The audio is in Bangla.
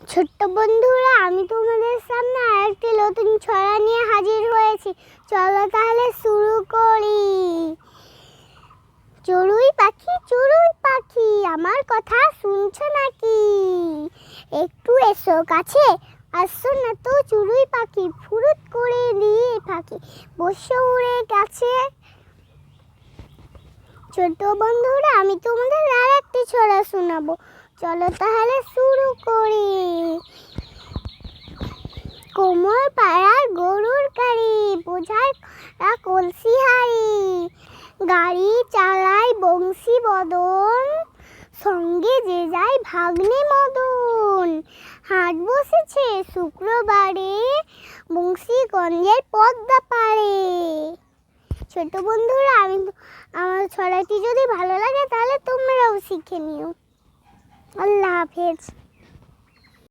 ছোট্ট বন্ধুরা, আমি তোমাদের সামনে আরেকটি নতুন ছড়া নিয়ে হাজির হয়েছি। চলো তাহলে শুরু করি। চড়ুই পাখি চড়ুই পাখি, আমার কথা শুনছো নাকি? একটু এসো কাছে আসছো না তো চড়ুই পাখি, ফুরুত করে দিয়ে পাখি বসে উড়ে গেছে ছোট বন্ধুরা, আমি তোমাদের আর একটি ছড়া শোনাবো। চলো তাহলে শুরু করি। কোমর পাড়ার গরুর গাড়ি বোঝার কলসি হাড়ি। গাড়ি চালায় বংশী বদন, সঙ্গে যে যায় ভাগ্নে মদন। হাট বসেছে শুক্রবারে বংশীগঞ্জের পদ্মা পাড়ে। ছোট বন্ধুরা, আমি আমার ছড়াটি যদি ভালো লাগে তাহলে তোমরাও শিখে নিও। আল্লাহ হাফেজ।